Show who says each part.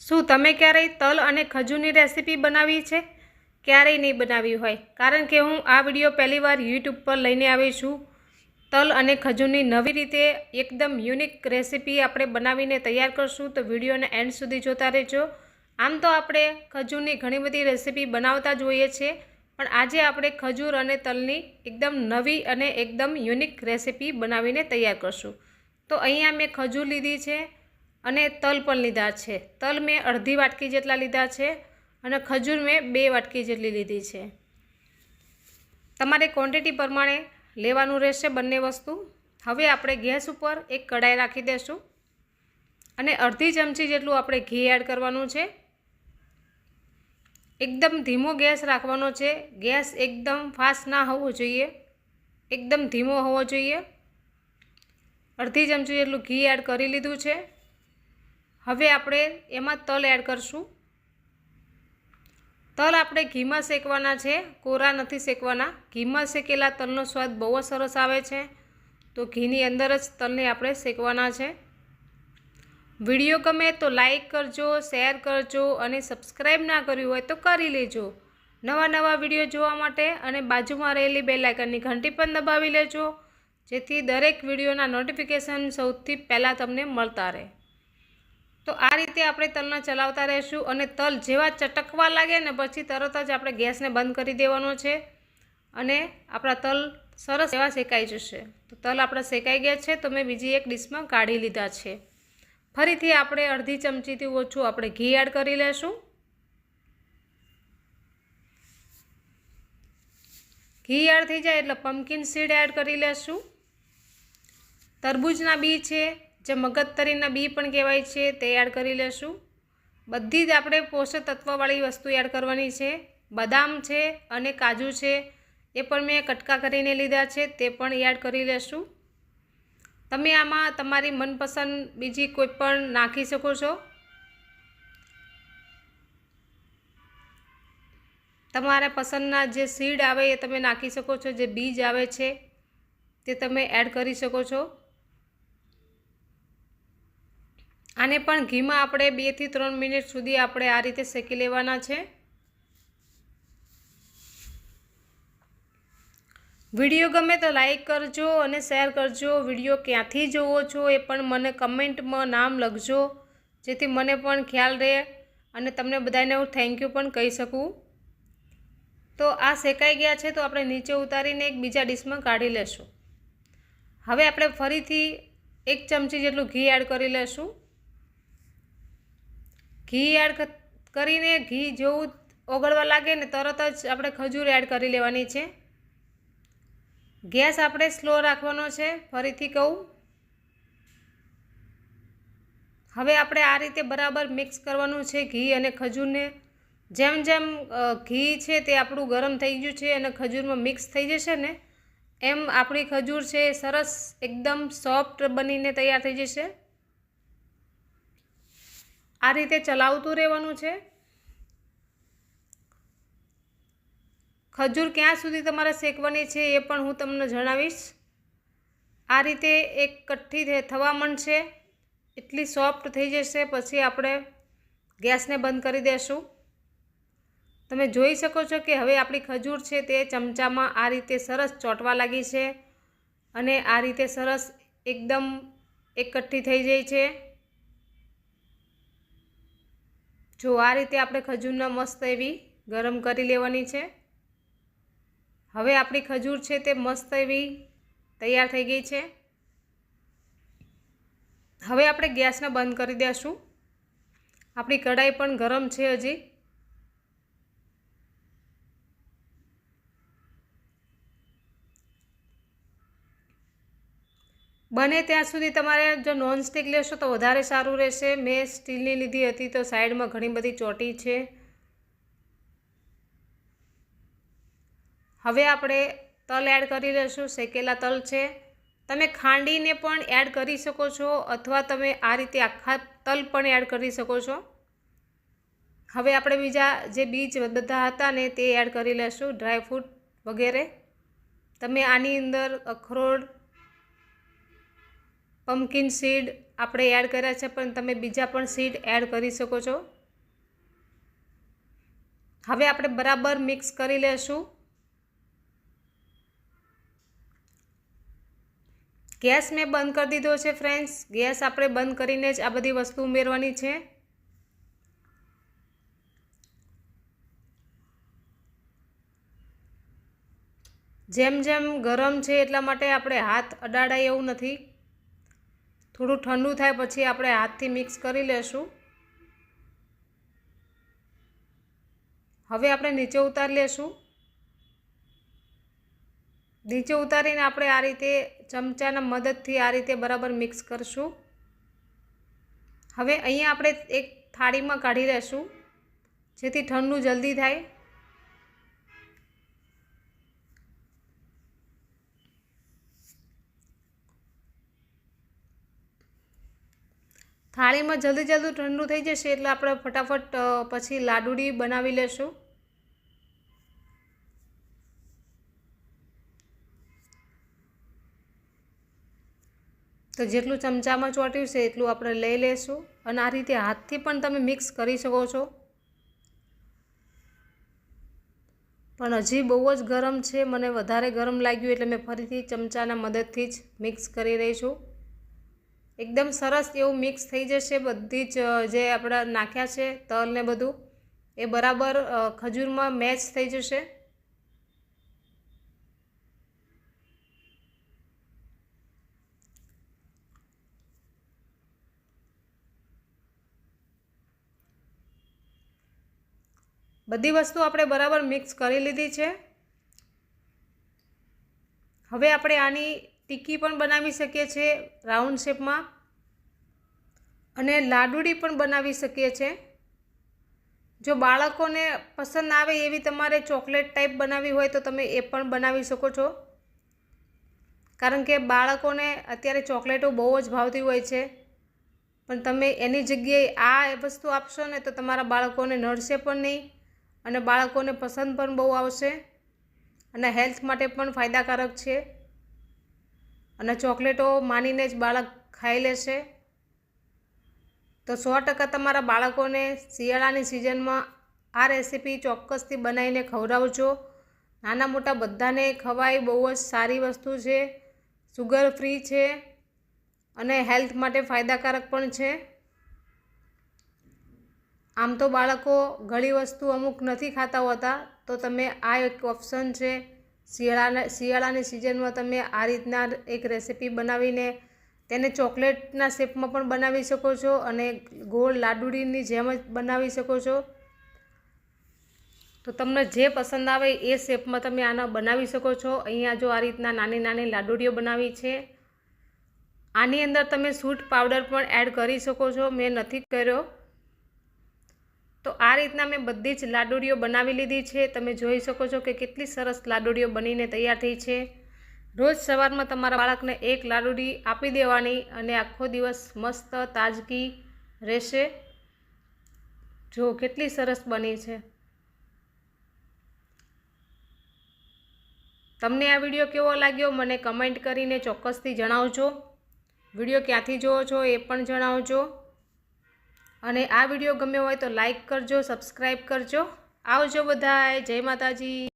Speaker 1: શું તમે ક્યારેય તલ અને ખજૂરની રેસીપી બનાવી છે? ક્યારેય નહીં બનાવી હોય. કારણ કે હું આ વીડિયો પહેલીવાર યુટ્યુબ પર લઈને આવી છું. તલ અને ખજૂરની નવી રીતે એકદમ યુનિક રેસીપી આપણે બનાવીને તૈયાર કરશું. તો વિડીયોને એન્ડ સુધી જોતા રહેજો. આમ તો આપણે ખજૂરની ઘણી બધી રેસીપી બનાવતા જોઈએ છીએ. પણ આજે આપણે ખજૂર અને તલની એકદમ નવી અને એકદમ યુનિક રેસીપી બનાવીને તૈયાર કરશું. તો અહીંયા મેં ખજૂર લીધી છે. અને તલ પણ લીધા છે. તલ મેં અડધી વાટકી જેટલા લીધા છે અને ખજૂર મેં બે વાટકી જેટલી લીધી છે. તમારે ક્વોન્ટિટી પ્રમાણે લેવાનું રહેશે બંને વસ્તુ. હવે આપણે ગેસ ઉપર એક કઢાઈ રાખી દઈશું અને અડધી ચમચી જેટલું આપણે ઘી એડ કરવાનું છે. એકદમ ધીમો ગેસ રાખવાનો છે. ગેસ એકદમ ફાસ્ટ ના હોવો જોઈએ. એકદમ ધીમો હોવો જોઈએ. અડધી ચમચી જેટલું ઘી એડ કરી લીધું છે. હવે આપણે એમાં તલ એડ કરશું. તલ આપણે ઘીમાં શેકવાના છે. કોરા નથી શેકવાના. ઘીમાં શેકેલા તલનો સ્વાદ બહુ જ સરસ આવે છે. તો ઘીની અંદર જ તલને આપણે શેકવાના છે. વીડિયો ગમે તો લાઈક કરજો, શેર કરજો અને સબસ્ક્રાઈબ ના કર્યું હોય તો કરી લેજો. નવા નવા વીડિયો જોવા માટે અને બાજુમાં રહેલી બે લાઇકનની ઘંટી પણ દબાવી લેજો. જેથી દરેક વિડીયોના નોટિફિકેશન સૌથી પહેલાં તમને મળતા રહે. તો આ રીતે આપણે તલને ચલાવતા રહીશું અને તલ જેવા ચટકવા લાગે ને પછી તરત જ આપણે ગેસને બંધ કરી દેવાનો છે અને આપણા તલ સરસ એવા શેકાઈ જશે. તો તલ આપણા શેકાઈ ગયા છે, તો મેં બીજી એક ડીશમાં કાઢી લીધા છે. ફરીથી આપણે અડધી ચમચીથી ઓછું આપણે ઘી એડ કરી લેશું. ઘી એડ થઈ જાય એટલે પમ્પકિન સીડ એડ કરી લેશું. તરબૂચના બી છે જે મગજતરીના બી પણ કહેવાય છે તે એડ કરી લેશું. બધી જ આપણે પોષક તત્વવાળી વસ્તુ એડ કરવાની છે. બદામ છે અને કાજુ છે, એ પણ મેં કટકા કરીને લીધા છે, તે પણ એડ કરી લેશું. તમે આમાં તમારી મનપસંદ બીજી કોઈ પણ નાખી શકો છો? તમારા પસંદના જે સીડ આવે એ તમે નાખી શકો છો, જે બીજ આવે છે, તે તમે એડ કરી શકો છો. આને પણ ઘીમાં આપણે બેથી ત્રણ મિનિટ સુધી આપણે આ રીતે શેકી લેવાના છે. વીડિયો ગમે તો લાઈક કરજો અને શેર કરજો. વીડિયો ક્યાંથી જોવો છો એ પણ મને કમેન્ટમાં નામ લખજો, જેથી મને પણ ખ્યાલ રહે અને તમને બધાને હું થેન્ક યુ પણ કહી શકું. તો આ શેકાઈ ગયા છે તો આપણે નીચે ઉતારીને એક બીજા ડીશમાં કાઢી લેશું. હવે આપણે ફરીથી એક ચમચી જેટલું ઘી એડ કરી લેશું. ઘી એડ કરીને ઘી જેવું ઓગળવા લાગે ને તરત જ આપણે ખજૂર એડ કરી લેવાની છે. ગેસ આપણે સ્લો રાખવાનો છે, ફરીથી કહું. હવે આપણે આ રીતે બરાબર મિક્સ કરવાનું છે ઘી અને ખજૂરને. જેમ જેમ ઘી છે તે આપણું ગરમ થઈ ગયું છે અને ખજૂરમાં મિક્સ થઈ જશે ને, એમ આપણી ખજૂર છે સરસ, એકદમ સોફ્ટ બનીને તૈયાર થઈ જશે. આ રીતે ચલાવતું રહેવાનું છે. ખજૂર ક્યાં સુધી તમારે શેકવાની છે એ પણ હું તમને જણાવીશ. આ રીતે એક કઠ્ઠી થવા માંડશે. એટલી સોફ્ટ થઈ જશે, પછી આપણે ગેસને બંધ કરી દેશું. તમે જોઈ શકો છો કે હવે આપણી ખજૂર છે તે ચમચામાં આ રીતે સરસ ચોંટવા લાગી છે. અને આ રીતે સરસ એકદમ એક કઠ્ઠી થઈ જાય છે. જો આ રીતે આપણે ખજૂરના મસ્ત એવી ગરમ કરી લેવાની છે. હવે આપણી ખજૂર છે તે મસ્ત એવી તૈયાર થઈ ગઈ છે. હવે આપણે ગેસને બંધ કરી દઈશું આપણી કઢાઈ પણ ગરમ છે હજી. બને ત્યાં સુધી તમારે જો નોનસ્ટિક લેશો તો વધારે સારું રહેશે. મેં સ્ટીલની લીધી હતી તો સાઈડમાં ઘણી બધી ચોટી છે. હવે આપણે તલ એડ કરી લઈશું શેકેલા તલ છે. તમે ખાંડીને પણ એડ કરી શકો છો અથવા તમે આ રીતે આખા તલ પણ એડ કરી શકો છો. હવે આપણે બીજા જે બીજ બધા હતા ને તે એડ કરી લઈશું ડ્રાયફ્રૂટ વગેરે. તમે આની અંદર અખરોટ પમ્પકિન સીડ આપણે એડ કર્યા છે, પણ તમે બીજા પણ સીડ એડ કરી શકો છો. હવે આપણે બરાબર મિક્સ કરી લેશું. ગેસ મેં બંધ કરી દીધો છે ફ્રેન્ડ્સ ગેસ આપણે બંધ કરીને જ આ બધી વસ્તુ ઉમેરવાની છે. જેમ જેમ ગરમ છે એટલા માટે આપણે હાથ અડાડાય એવું નથી. થોડું ઠંડુ થાય પછી આપણે હાથથી મિક્સ કરી લેશું. હવે આપણે નીચે ઉતારી લેશું. નીચે ઉતારીને આપણે આ રીતે ચમચાના મદદથી આ રીતે બરાબર મિક્સ કરશું. હવે અહીંયા આપણે એક થાળીમાં કાઢી લેશું, જેથી ઠંડુ જલ્દી થાય. થાળીમાં જલ્દી જલ્દી ઠંડુ થઈ જશે એટલે આપણે ફટાફટ પછી લાડુડી બનાવી લેશું. તો જેટલું ચમચામાં ચોટ્યું છે એટલું આપણે લઈ લેશું અને આ રીતે હાથથી પણ તમે મિક્સ કરી શકો છો. પણ હજી બહુ જ ગરમ છે, મને વધારે ગરમ લાગ્યું એટલે મેં ફરીથી ચમચાના મદદથી જ મિક્સ કરી રહી છું. એકદમ સરસ એવું મિક્સ થઈ જશે બધી જ જે આપણે નાખ્યા છે તલ ને બધું. એ બરાબર ખજૂરમાં મેચ થઈ જશે. બધી વસ્તુ આપણે બરાબર મિક્સ કરી લીધી છે. હવે આપણે આની ટિક્કી પણ બનાવી શકીએ છીએ રાઉન્ડ શેપમાં. અને લાડુડી પણ બનાવી શકીએ છીએ જો બાળકોને પસંદ આવે એવી તમારે ચોકલેટ ટાઈપ બનાવી હોય તો તમે એ પણ બનાવી શકો છો. કારણ કે બાળકોને અત્યારે ચોકલેટો બહુ જ ભાવતી હોય છે. પણ તમે એની જગ્યાએ આ વસ્તુ આપશો ને તો તમારા બાળકોને નડશે પણ નહીં અને બાળકોને પસંદ પણ બહુ આવશે. અને હેલ્થ માટે પણ ફાયદાકારક છે. અને ચોકલેટો માનીને જ બાળક ખાઈ લેશે. તો સો ટકા તમારા બાળકોને શિયાળાની સિઝનમાં આ રેસીપી ચોક્કસથી બનાવીને ખવડાવજો. નાના મોટા બધાને ખવાય બહુ જ સારી વસ્તુ છે. સુગર ફ્રી છે અને હેલ્થ માટે ફાયદાકારક પણ છે. આમ તો બાળકો ઘણી વસ્તુ અમુક નથી ખાતા હોતા, તો તમે આ એક ઓપ્શન છે શિયાળાના, શિયાળાની સિઝનમાં તમે આ રીતના એક રેસીપી બનાવીને તેને ચોકલેટના શેપમાં પણ બનાવી શકો છો અને ગોળ લાડુડીની જેમ જ બનાવી શકો છો. તો તમને જે પસંદ આવે એ શેપમાં તમે આના બનાવી શકો છો. અહીંયા જો આ રીતના નાની નાની લાડુડીઓ બનાવી છે. આની અંદર તમે સૂટ પાવડર પણ એડ કરી શકો છો. મેં નથી કર્યો. તો આ રીતના મેં બધી જ લાડુડીઓ બનાવી લીધી છે. તમે જોઈ શકો છો કે કેટલી સરસ લાડુડીઓ બનીને તૈયાર થઈ છે. રોજ સવારમાં તમારા બાળકને એક લાડુડી આપી દેવાની અને આખો દિવસ મસ્ત, તાજગી રહેશે. જો, કેટલી સરસ બની છે. તમને આ વીડિયો કેવો લાગ્યો મને કમેન્ટ કરીને ચોક્કસથી જણાવજો. વીડિયો ક્યાંથી જોવો છો એ પણ જણાવજો. અને આ વીડિયો ગમ્યો હોય તો લાઈક કરજો સબસ્ક્રાઈબ કરજો. આવજો બધાય જય માતાજી.